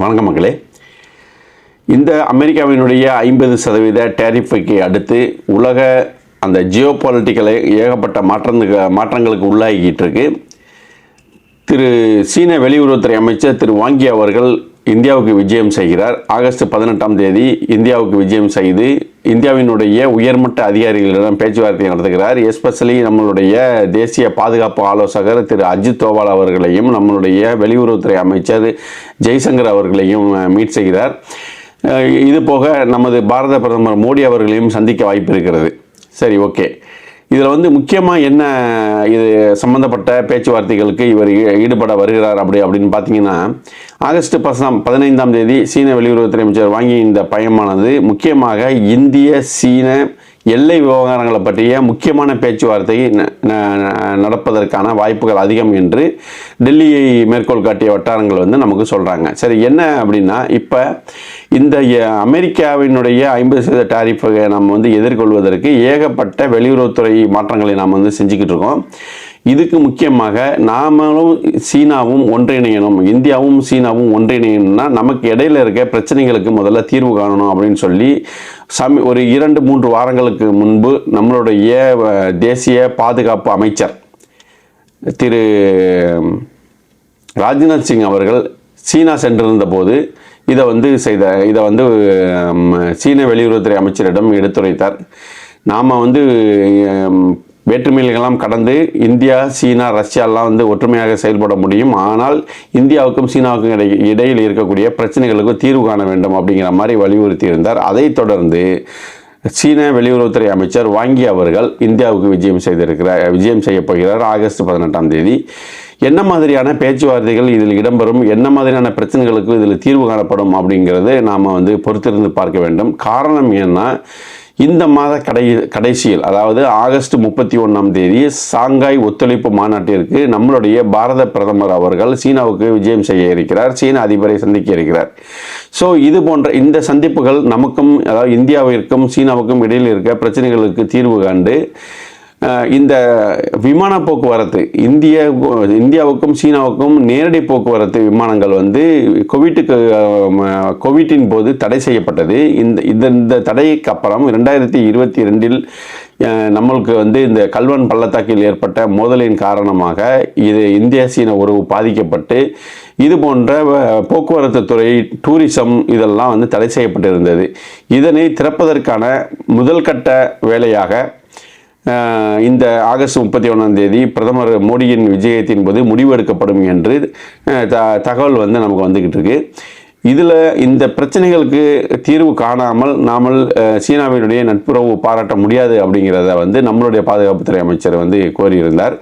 வணக்கம் மக்களே. இந்த அமெரிக்காவினுடைய ஐம்பது சதவீத டேரிஃபைக்கு அடுத்து உலக அந்த ஜியோ பாலிட்டிக்கலை ஏகப்பட்ட மாற்றத்துக்கு மாற்றங்களுக்கு உள்ளாகிக்கிட்டு இருக்கு. திரு சீன வெளியுறவுத்துறை அமைச்சர் திரு வாங்கி அவர்கள் இந்தியாவுக்கு விஜயம் செய்கிறார். ஆகஸ்ட் பதினெட்டாம் தேதி இந்தியாவுக்கு விஜயம் செய்து இந்தியாவினுடைய உயர்மட்ட அதிகாரிகளிடம் பேச்சுவார்த்தை நடத்துகிறார். எஸ்பெஷலி நம்மளுடைய தேசிய பாதுகாப்பு ஆலோசகர் திரு அஜித் தோவால் அவர்களையும் நம்மளுடைய வெளியுறவுத்துறை அமைச்சர் ஜெய்சங்கர் அவர்களையும் மீட் செய்கிறார். இது போக நமது பாரத பிரதமர் மோடி அவர்களையும் சந்திக்க வாய்ப்பு இருக்கிறது. சரி ஓகே. இதில் வந்து முக்கியமாக என்ன இது சம்மந்தப்பட்ட பேச்சுவார்த்தைகளுக்கு இவர் ஈடுபட வருகிறார் அப்படி அப்படின்னு பார்த்தீங்கன்னா ஆகஸ்ட் பசாம் பதினைந்தாம் தேதி சீன வெளியுறவுத்துறை அமைச்சர் வாங்கி இந்த பயமானது முக்கியமாக இந்திய சீன எல்லை விவகாரங்களை பற்றிய முக்கியமான பேச்சுவார்த்தை ந- ந- நடப்பதற்கான வாய்ப்புகள் அதிகம் என்று டெல்லியை மேற்கோள் காட்டிய வட்டாரங்கள் வந்து நமக்கு சொல்கிறாங்க சரி என்ன அப்படின்னா இப்போ இந்த அமெரிக்காவினுடைய ஐம்பது சதவீத டாரிஃபை நம்ம வந்து எதிர்கொள்வதற்கு ஏகப்பட்ட வெளியுறவுத்துறை மாற்றங்களை நாம் வந்து செஞ்சுக்கிட்டு இருக்கோம். இதுக்கு முக்கியமாக நாமளும் சீனாவும் ஒன்றிணையணும். இந்தியாவும் சீனாவும் ஒன்றிணையணும்னா நமக்கு இடையில இருக்க பிரச்சனைகளுக்கு முதல்ல தீர்வு காணணும் அப்படின்னு சொல்லி சமி ஒரு இரண்டு மூன்று வாரங்களுக்கு முன்பு நம்மளுடைய தேசிய பாதுகாப்பு அமைச்சர் திரு ராஜ்நாத் சிங் அவர்கள் சீனா சென்றிருந்த போது இதை வந்து செய்த இதை வந்து சீன வெளியுறவுத்துறை அமைச்சரிடம் எடுத்துரைத்தார். நாம் வந்து வேற்றுமைகளெல்லாம் கடந்து இந்தியா சீனா ரஷ்யாலாம் வந்து ஒற்றுமையாக செயல்பட முடியும். ஆனால் இந்தியாவுக்கும் சீனாவுக்கும் இடை இடையில் இருக்கக்கூடிய பிரச்சனைகளுக்கு தீர்வு காண வேண்டும் அப்படிங்கிற மாதிரி வலியுறுத்தி இருந்தார். அதைத் தொடர்ந்து சீன வெளியுறவுத்துறை அமைச்சர் வாங்கி அவர்கள் இந்தியாவுக்கு விஜயம் செய்திருக்கிறார் விஜயம் செய்ய போகிறார் ஆகஸ்ட் பதினெட்டாம் தேதி. என்ன மாதிரியான பேச்சுவார்த்தைகள் இதில் இடம்பெறும்? என்ன மாதிரியான பிரச்சனைகளுக்கு இதில் தீர்வு காணப்படும் அப்படிங்கிறது நாம் வந்து பொறுத்திருந்து பார்க்க வேண்டும். காரணம் என்ன? இந்த மாத கடை கடைசியில் அதாவது ஆகஸ்ட் முப்பத்தி ஒன்றாம் தேதி சாங்காய் ஒத்துழைப்பு மாநாட்டிற்கு நம்மளுடைய பாரத பிரதமர் அவர்கள் சீனாவுக்கு விஜயம் செய்ய இருக்கிறார் சீன அதிபரை சந்திக்க இருக்கிறார். ஸோ இது போன்ற இந்த சந்திப்புகள் நமக்கும் அதாவது இந்தியாவிற்கும் சீனாவுக்கும் இடையில் இருக்க பிரச்சனைகளுக்கு தீர்வு கண்டு இந்த விமான போக்குவரத்து இந்திய இந்தியாவுக்கும் சீனாவுக்கும் நேரடி போக்குவரத்து விமானங்கள் வந்து கோவிட்டுக்கு கோவிட்டின் போது தடை செய்யப்பட்டது. இந்த இந்த இந்த தடைக்கு அப்புறம் ரெண்டாயிரத்தி இருபத்தி ரெண்டில் நம்மளுக்கு வந்து இந்த கல்வன் பள்ளத்தாக்கில் ஏற்பட்ட மோதலின் காரணமாக இது இந்திய சீன உறவு பாதிக்கப்பட்டு இது போன்ற போக்குவரத்து துறை டூரிசம் இதெல்லாம் வந்து தடை செய்யப்பட்டிருந்தது. இதனை திறப்பதற்கான முதல் கட்ட வேலையாக இந்த ஆகஸ்ட் முப்பத்தி ஒன்றாம் தேதி பிரதமர் மோடியின் விஜயத்தின் போது முடிவு எடுக்கப்படும் என்று த தகவல் வந்து நமக்கு வந்துக்கிட்டு இருக்கு. இதில் இந்த பிரச்சனைகளுக்கு தீர்வு காணாமல் நாமல் சீனாவினுடைய நட்புறவு பாராட்ட முடியாது அப்படிங்கிறத வந்து நம்மளுடைய பாதுகாப்புத்துறை அமைச்சர் வந்து கோரியிருந்தார்.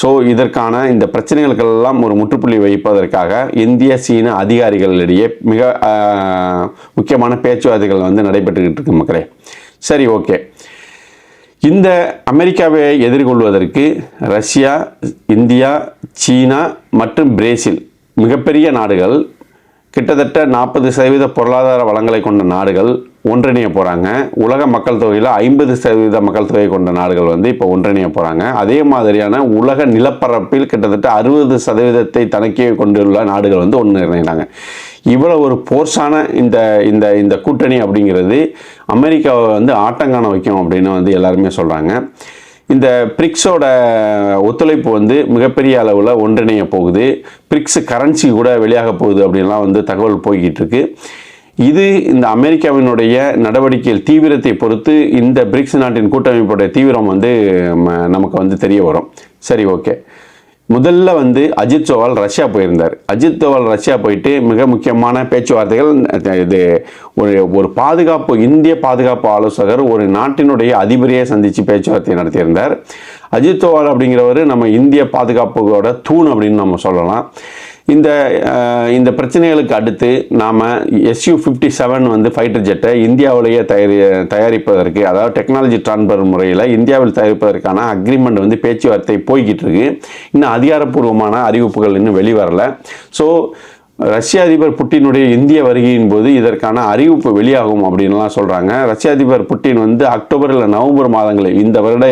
ஸோ இதற்கான இந்த பிரச்சனைகளுக்கெல்லாம் ஒரு முற்றுப்புள்ளி வைப்பதற்காக இந்திய சீன அதிகாரிகளிடையே மிக முக்கியமான பேச்சுவார்த்தைகள் வந்து நடைபெற்றுக்கிட்டு இருக்கு மக்களே. சரி ஓகே. இந்த அமெரிக்காவை எதிர்கொள்வதற்கு ரஷ்யா இந்தியா சீனா மற்றும் பிரேசில் மிகப்பெரிய நாடுகள் கிட்டத்தட்ட நாற்பது சதவீத பொருளாதார வளங்களை கொண்ட நாடுகள் ஒன்றிணைய போகிறாங்க உலக மக்கள் தொகையில் ஐம்பது சதவீத மக்கள் தொகை கொண்ட நாடுகள் வந்து இப்போ ஒன்றிணைய போகிறாங்க அதே மாதிரியான உலக நிலப்பரப்பில் கிட்டத்தட்ட அறுபது சதவீதத்தை தனக்கே கொண்டுள்ள நாடுகள் வந்து ஒன்றிணைகிறாங்க. இவ்வளோ ஒரு போர்ஸான இந்த இந்த இந்த கூட்டணி அப்படிங்கிறது அமெரிக்காவை வந்து ஆட்டங்காண வைக்கும் அப்படின்னு வந்து எல்லாருமே சொல்கிறாங்க இந்த பிரிக்ஸோட ஒத்துழைப்பு வந்து மிகப்பெரிய அளவில் ஒன்றிணைய போகுது. பிரிக்ஸ் கரன்சி கூட வெளியாக போகுது அப்படின்லாம் வந்து தகவல் போய்கிட்டு இருக்குது இது இந்த அமெரிக்காவினுடைய நடவடிக்கையில் தீவிரத்தை பொறுத்து இந்த பிரிக்ஸ் நாட்டின் கூட்டமைப்புடைய தீவிரம் வந்து நமக்கு வந்து தெரிய வரும். சரி ஓகே. முதல்ல வந்து அஜித் தோவால் ரஷ்யா போயிருந்தார். அஜித் தோவால் ரஷ்யா போயிட்டு மிக முக்கியமான பேச்சுவார்த்தைகள் இது ஒரு ஒரு பாதுகாப்பு இந்திய பாதுகாப்பு ஆலோசகர் ஒரு நாட்டினுடைய அதிபரையே சந்தித்து பேச்சுவார்த்தை நடத்தியிருந்தார். அஜித் தோவால் அப்படிங்கிறவர் நம்ம இந்திய பாதுகாப்போட தூண் அப்படின்னு நம்ம சொல்லலாம். இந்த இந்த பிரச்சனைகளுக்கு அடுத்து நாம் எஸ்யூ ஃபிஃப்டி செவன் வந்து ஃபைட்டர் ஜெட்டை இந்தியாவிலேயே தயாரி தயாரிப்பதற்கு அதாவது டெக்னாலஜி ட்ரான்ஸ்ஃபர் முறையில் இந்தியாவில் தயாரிப்பதற்கான அக்ரிமெண்ட் வந்து பேச்சுவார்த்தை போய்கிட்டு இருக்கு. இன்னும் அதிகாரப்பூர்வமான அறிவிப்புகள் இன்னும் வெளிவரலை. ஸோ ரஷ்ய அதிபர் புட்டினுடைய இந்திய வருகையின் போது இதற்கான அறிவிப்பு வெளியாகும் அப்படின்லாம் சொல்கிறாங்க ரஷ்ய அதிபர் புட்டின் வந்து அக்டோபர் இல்லை நவம்பர் மாதங்களில் இந்த வருட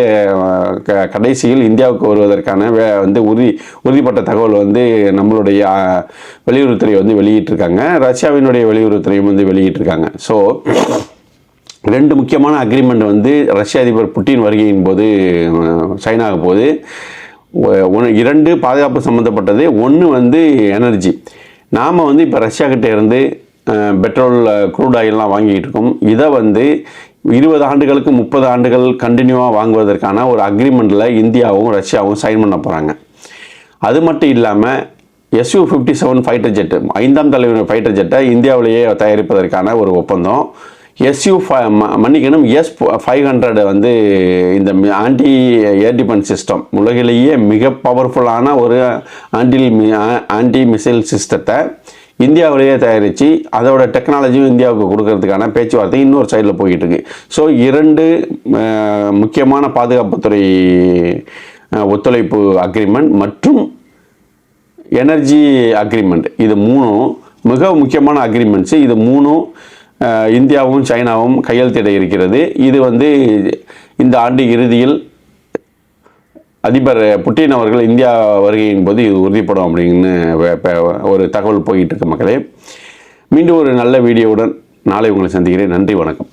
க- கடைசியில் இந்தியாவுக்கு வருவதற்கான வே வந்து உறுதி உறுதிப்பட்ட தகவல் வந்து நம்மளுடைய வெளியுறவுத்துறை வந்து வெளியிட்டிருக்காங்க. ரஷ்யாவினுடைய வெளியுறவுத்துறையும் வந்து வெளியிட்டிருக்காங்க. ஸோ ரெண்டு முக்கியமான அக்ரிமெண்ட் வந்து ரஷ்ய அதிபர் புட்டின் வருகையின் போது சைனாக போது ஒன்று இரண்டு பாதுகாப்பு சம்மந்தப்பட்டது ஒன்று வந்து எனர்ஜி நாம் வந்து இப்போ ரஷ்யாக்கிட்ட இருந்து பெட்ரோல் க்ரூட் ஆயிலெலாம் வாங்கிட்டு இருக்கோம் இதை வந்து இருபது ஆண்டுகளுக்கு முப்பது ஆண்டுகள் கண்டினியூவாக வாங்குவதற்கான ஒரு அக்ரிமெண்ட்டில் இந்தியாவும் ரஷ்யாவும் சைன் பண்ண போகிறாங்க அது மட்டும் இல்லாமல் SU fifty seven fighter jet ஐந்தாம் தலைவர் ஃபைட்டர் ஜெட்டை இந்தியாவிலேயே தயாரிப்பதற்கான ஒரு ஒப்பந்தம். எஸ்யூ மன்னிக்கணும் எஸ் ஃபைவ் ஹண்ட்ரட் வந்து இந்த ஆன்டி ஏர் டிஃபென்ஸ் சிஸ்டம் உலகிலேயே மிக பவர்ஃபுல்லான ஒரு ஆன்டி ஆன்டி மிசைல் சிஸ்டத்தை இந்தியாவிலேயே தயாரித்து அதோட டெக்னாலஜியும் இந்தியாவுக்கு கொடுக்கறதுக்கான பேச்சுவார்த்தை இன்னொரு சைடில் போயிட்டுருக்கு. ஸோ இரண்டு முக்கியமான பாதுகாப்புத்துறை ஒத்துழைப்பு அக்ரிமெண்ட் மற்றும் எனர்ஜி அக்ரிமெண்ட் இது மூணும் மிக முக்கியமான அக்ரிமெண்ட்ஸு இது மூணும் இந்தியாவும் சைனாவும் கையெழுத்திட இருக்கிறது. இது வந்து இந்த ஆண்டு இறுதியில் அதிபர் புட்டின் அவர்கள் இந்தியா வருகையின் போது இது உறுதிப்படும் அப்படின்னு ஒரு தகவல் போயிட்டு இருக்கு மக்களே. மீண்டும் ஒரு நல்ல வீடியோவுடன் நாளை உங்களை சந்திக்கிறேன். நன்றி வணக்கம்.